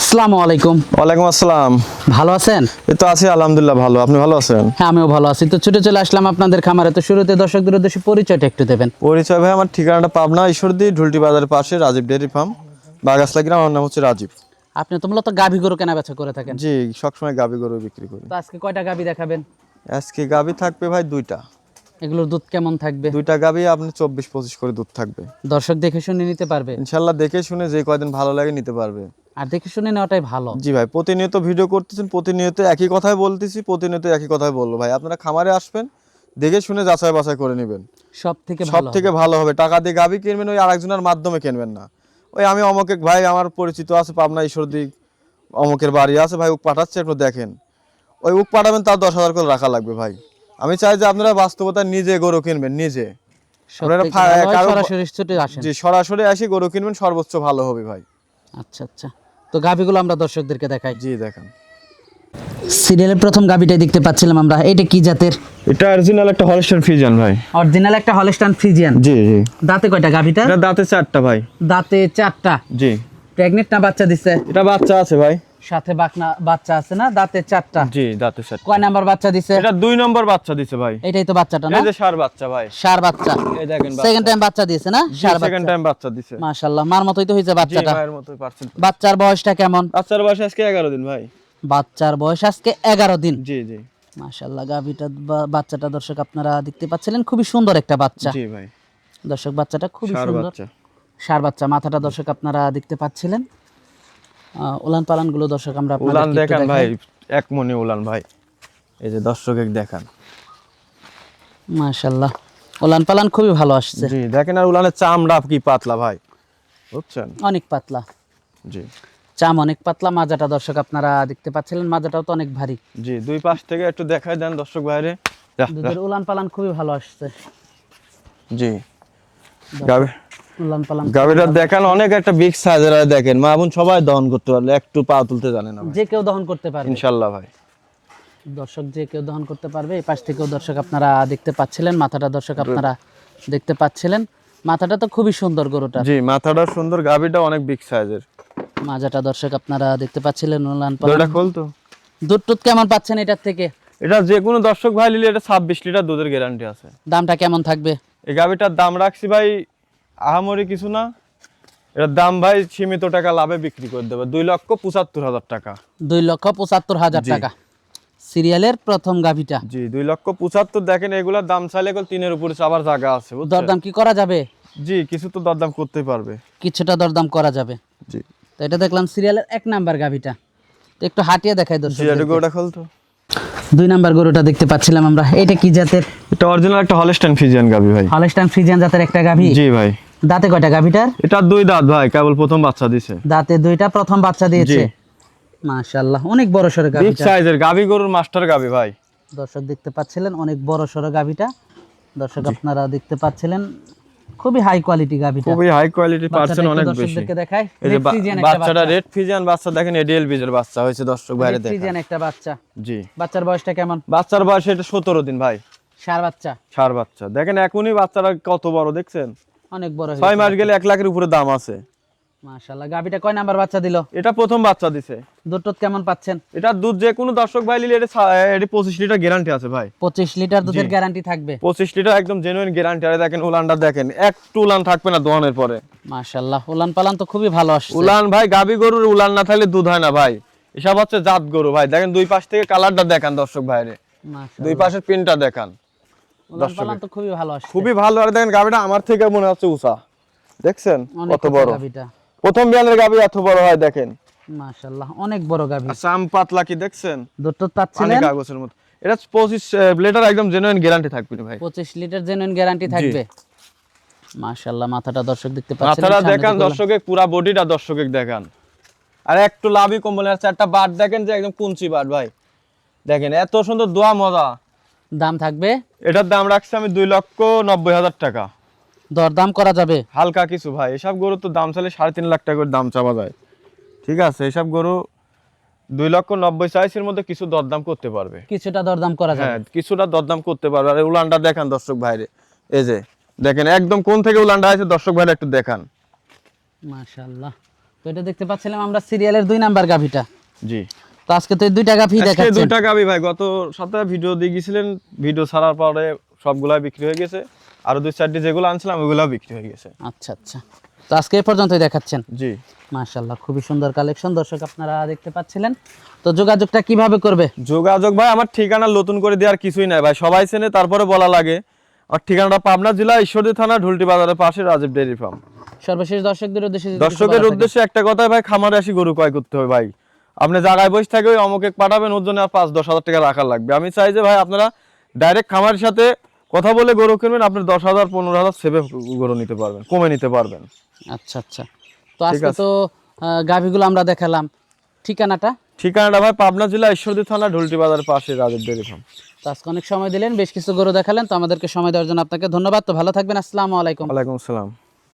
আসসালামু আলাইকুম। ওয়ালাইকুম আসসালাম। ভালো আছেন? এই তো আছি আলহামদুলিল্লাহ ভালো। আপনি ভালো আছেন? হ্যাঁ আমিও ভালো আছি। তো ছুটে চলে আসলাম আপনাদের খামারে। তো শুরুতে দর্শকদের উদ্দেশ্যে পরিচয়টা একটু দেবেন। পরিচয় ভাই আমার ঠিকানাটা পাবনা ঈশ্বরদী ঢুলটি বাজারের পাশে রাজীব ডেয়ারি ফার্ম বাগাসলা গ্রাম। আমার নাম হচ্ছে রাজীব। আপনি তো মূলত গাভী গরু কেনা বেচা করে থাকেন। জি সবসময় গাবি গরু বিক্রি করি। তো আজকে কয়টা গাভী দেখাবেন? আজকে গাবি থাকবে ভাই দুইটা। এগুলোর দুধ কেমন থাকবে? দুইটা গাবি আপনি চব্বিশ পঁচিশ করে দুধ থাকবে। দর্শক দেখে শুনে নিতে পারবে। ইনশাল্লাহ দেখে শুনে যে কয়দিন ভালো লাগে নিতে পারবে। আর দেখে শুনে নেওয়াটাই ভালো। জি ভাই প্রতিনিয়ত ভিডিও করতেছেন প্রতিনিয়ত একই কথাই বলতেছি প্রতিনিয়ত একই কথাই বলব। ভাই আপনারা খামারে আসবেন দেখে শুনে যাচাই বাছাই করে নেবেন। সব থেকে সব থেকে ভালো হবে। টাকা দিয়ে গাবি কিনবেন ওই আরেকজনের মাধ্যমে কিনবেন না। ওই আমি অমুক ভাই আমার পরিচিত আছে পাবনা ঈশ্বরদী অমুকের বাড়ি আছে ভাই উক পাঠাচ্ছে একটু দেখেন। ওই উক পাঠাবেন তার দশ হাজার করে রাখা লাগবে ভাই। আমি চাই যে আপনারা বাস্তবতা নিজে গরু কিনবেন নিজে। সরাসরি আসেন। আসি গরু কিনবেন সর্বোচ্চ ভালো হবে ভাই। আচ্ছা আচ্ছা। তো গাভীগুলো আমরা দর্শকদেরকে দেখাই। জি দেখান। সিরিয়ালের প্রথম গাভীটাই দেখতে পাচ্ছিলাম আমরা। এটা কি জাতের? এটা অরিজিনাল একটা হলস্টার ফ্রিজিয়ান ভাই। অরিজিনাল একটা হলস্টাইন ফ্রিজিয়ান জি জি। দাঁতে কয়টা গাভীটা? এটা দাঁতে চারটা ভাই। দাঁতে চারটা। জি। প্রেগনেন্ট না বাচ্চা দিছে? এটা বাচ্চা আছে ভাই। সাথে বাকনা বাচ্চা আছে না? দাঁতে চারটা। জি দাঁতে চারটা। কয় নাম্বার বাচ্চা দিছে? এটা দুই নম্বর বাচ্চা দিছে ভাই। এটাই তো বাচ্চাটা না? এই যে সার বাচ্চা ভাই। সার বাচ্চা। এই দেখেন সেকেন্ড টাইম বাচ্চা দিয়েছে না? সার বাচ্চা। সেকেন্ড টাইম বাচ্চা দিছে। মাশাআল্লাহ। মার মতোই তো হয়েছে জি বাচ্চাটা। ভাইয়ের মতোই পার্সেন্ট। বাচ্চার বয়সটা কেমন? বাচ্চার বয়স আজকে এগারো দিন ভাই। বাচ্চার বয়স আজকে এগারো দিন। জি জি। মাশাআল্লাহ গাভিটা বাচ্চাটা দর্শক আপনারা দেখতে পাচ্ছিলেন। খুবই সুন্দর একটা বাচ্চা। জি ভাই। দর্শক বাচ্চাটা খুবই সুন্দর। বাচ্চা। সার বাচ্চা। মাথাটা দর্শক আপনারা দেখতে পাচ্ছিলেন। উলান পালানগুলো দর্শক আমরা উলান দেখান ভাই এক মনে উলান ভাই। এই যে দর্শক দেখান। মাশাআল্লাহ উলান পালান খুবই ভালো আসছে। জি দেখেন আর উলানের চামড়া কি পাতলা ভাই বুঝছেন? অনেক পাতলা। জি। চাম অনেক পাতলা মাজাটা দর্শক আপনারা দেখতে পাচ্ছিলেন মাজাটাও তো অনেক ভারী। জি দুই পাশ থেকে একটু দেখাই দেন দর্শক যা। দুধের উলান পালান খুবই ভালো আসছে। জি। গাবে দেখান অনেক একটা বিগ সাইজের দেখেন। মা বোন সবাই দহন করতে পারলে একটু পা তুলতে জানে না যে কেউ দহন করতে ভাই। দর্শক যে কেউ দহন করতে পারবে এই পাশ থেকেও দর্শক আপনারা দেখতে পাচ্ছিলেন মাথাটা দর্শক আপনারা দেখতে পাচ্ছিলেন। মাথাটা তো খুবই সুন্দর গরুটা। জি মাথাটা সুন্দর গাবিটা অনেক বিগ সাইজের মাজাটা দর্শক আপনারা দেখতে পাচ্ছিলেন উলান পালান খোল তো। দুধ টুধ কেমন পাচ্ছেন এটার থেকে? এটা যে কোনো দর্শক ভাই নিলে এটা ছাব্বিশ লিটার দুধের গ্যারান্টি আছে। দামটা কেমন থাকবে? এই গাভিটার দাম রাখছি ভাই আহামরি কিছু না। এটার দাম ভাই সীমিত টাকা লাভে বিক্রি করে দেবে। দুই লক্ষ পঁচাত্তর হাজার টাকা। দুই লক্ষ পঁচাত্তর হাজার টাকা। সিরিয়ালের প্রথম গাভিটা। জি দুই লক্ষ পঁচাত্তর দেখেন এগুলার দাম চাইলে তিনের উপরে আবার জায়গা আছে? দরদাম কি করা যাবে? জি কিছু তো দরদাম করতে পারবে। কিছুটা দরদাম করা যাবে। জি। তো এটা দেখলাম সিরিয়ালের এক নাম্বার গাভিটা। একটু হাঁটিয়ে দেখাই জি দর্শক এটা ওটা খোলতো দুই নাম্বার গরুটা দেখতে পাচ্ছিলাম আমরা। এটা কি জাতের? এটা অরিজিনাল একটা হলস্টাইন ফিজিয়ান গাভি ভাই। হলস্টাইন ফ্রিজিয়ান জাতের একটা গাভি? জি ভাই। দাঁতে কয়টা গাভিটার? এটা দুই দাঁত ভাই কেবল প্রথম বাচ্চা দিছে। দাঁতে দুইটা প্রথম বাচ্চা দিয়েছে। মাশাআল্লাহ অনেক বড় সড়ো বিগ সাইজের গাভি গরুর মাস্টার গাভি ভাই। দর্শক দেখতে পাচ্ছিলেন অনেক বড় সড়ো গাভিটা। দর্শক আপনারা দেখতে পাচ্ছিলেন খুবই হাই কোয়ালিটি গাভিটা। খুবই হাই কোয়ালিটি বাচ্চাটা অনেক বেশি। দেখাই এই যে বাচ্চাটা রেড ফিজিয়ান বাচ্চা দেখেন এডিএল বীজের বাচ্চা হয়েছে দর্শক বাইরে দেখেন Friesian একটা বাচ্চা। জি। বাচ্চার বয়সটা কেমন? বাচ্চার বয়স এটা সতেরো দিন ভাই। সার বাচ্চা। সার বাচ্চা। দেখেন এখনই বাচ্চারা কত বড় দেখছেন? অনেক বড় ছয় মাস গেলে এক লাখের উপরে দাম আছে। মাশাআল্লাহ গাভিটা কয় নাম্বার বাচ্চা দিল? এটা প্রথম বাচ্চা দিছে। দুধ কেমন পাচ্ছেন? এটা দুধ যে কোনো দর্শক ভাই নিলে এটা পঁচিশ লিটার গ্যারান্টি আছে ভাই। পঁচিশ লিটার দুধের গ্যারান্টি থাকবে? পঁচিশ লিটার একদম জেনুইন গ্যারান্টি আর দেখেন উলানটা দেখেন একটু উলান থাকবে না দোয়ানের পরে। মাশাআল্লাহ উলান পালান তো খুবই ভালো আসছে। উলান ভাই গাবি গরুর উলান না থাকলে দুধ হয় না ভাই। এসব হচ্ছে জাত গরু ভাই। দেখেন দুই পাশ থেকে কালারটা দেখান দর্শক ভাইরে। দুই পাশের পিনটা দেখান। তো খুবই ভালো আসছে। খুবই ভালো। আর দেখেন গাবিটা আমার থেকে মনে হচ্ছে উষা দেখছেন? কত বড়? প্রথম বিয়ানের গাবি এত বড় হয় দেখেন। মাশাআল্লাহ অনেক বড় চাম পাতলা কি দেখছেন? দুধ কাগজের মতো। এটা পঁচিশ লিটার একদম জেনুইন গ্যারান্টি থাকবে ভাই। পঁচিশ লিটার জেনুইন গ্যারান্টি থাকবে। মাশাআল্লাহ মাথাটা দর্শক দেখতে পাচ্ছেন। মাথাটা দেখান দর্শকে পুরা বডিটা দর্শকে দেখান। আর একটু লাভই কম্বল আর চারটা বাট দেখেন যে একদম কুঞ্চি বাট ভাই। দেখেন এত সুন্দর দোয়া মজা। দাম থাকবে? এটার দাম রাখছি আমি দুই লক্ষ নব্বই হাজার টাকা। দরদাম করা যাবে? হালকা কিছু ভাই এসব গরু তো দাম চাইলে সাড়ে তিন লাখ টাকা করে দাম চাওয়া যায়। ঠিক আছে এসব গরু দুই লক্ষ নব্বই চাইশের মধ্যে কিছু দরদাম করতে পারবে। কিছুটা দরদাম করা যাবে। হ্যাঁ কিছুটা দরদাম করতে পারবে। আর উলানটা দেখান দর্শক ভাইরে এই যে দেখেন একদম কোন থেকে উলানটা আছে দর্শক ভাইরা একটু দেখান। মাশাআল্লাহ। তো এটা দেখতে পাচ্ছিলাম আমরা সিরিয়ালের দুই নাম্বার গাভিটা। জি। তো আজকে তো এই দুইটা গাভি আজকে দেখাচ্ছেন। দুইটা গাবি ভাই। গত সপ্তাহে ভিডিও দিয়ে গেছিলেন ভিডিও ছাড়ার পরে সবগুলা বিক্রি হয়ে গেছে। আরও দুই চারটি যেগুলো আনছিলাম ওগুলা বিক্রি হয়ে গেছে। আচ্ছা আচ্ছা। তো আজকে এই পর্যন্তই দেখাচ্ছেন। জি। মাশাল্লাহ খুবই সুন্দর কালেকশন দর্শক আপনারা দেখতে পাচ্ছিলেন। তো যোগাযোগটা কীভাবে করবে? যোগাযোগ ভাই আমার ঠিকানা নতুন করে দেওয়ার কিছুই নাই ভাই। সবাই চেনে তারপরে বলা লাগে। আর ঠিকানাটা পাবনা জেলা ঈশ্বরদী থানা ঢুলটি বাজারের পাশে রাজীব ডেয়ারি ফার্ম। সর্বশেষ দর্শকদের উদ্দেশ্যে দর্শকের উদ্দেশ্যে একটা কথাই ভাই খামারে আসি গরু ক্রয় করতে হবে ভাই। আপনি জায়গায় বসে থাকে ওই অমুকে পাঠাবেন ওর জন্য আর পাঁচ দশ হাজার টাকা রাখা লাগবে। আমি চাই যে ভাই আপনারা ডাইরেক্ট খামারের সাথে কথা বলে গরু কিনবেন আপনি দশ হাজার পনেরো হাজার সেভে গরু নিতে পারবেন কমে নিতে পারবেন। আচ্ছা আচ্ছা। তো আজকে তো গাভিগুলো আমরা দেখালাম। ঠিকানাটা? ঠিকানাটা ভাই পাবনা জেলা ঈশ্বরদী থানা ঢুলটি বাজারের পাশে রাজীব ডেয়ারি ফার্ম। তো আজকে অনেক সময় দিলেন বেশ কিছু গরু দেখালেন তো আমাদেরকে সময় দেওয়ার জন্য আপনাকে ধন্যবাদ। তো ভালো থাকবেন আসসালামু আলাইকুম। ওয়ালাইকুম আসসালাম।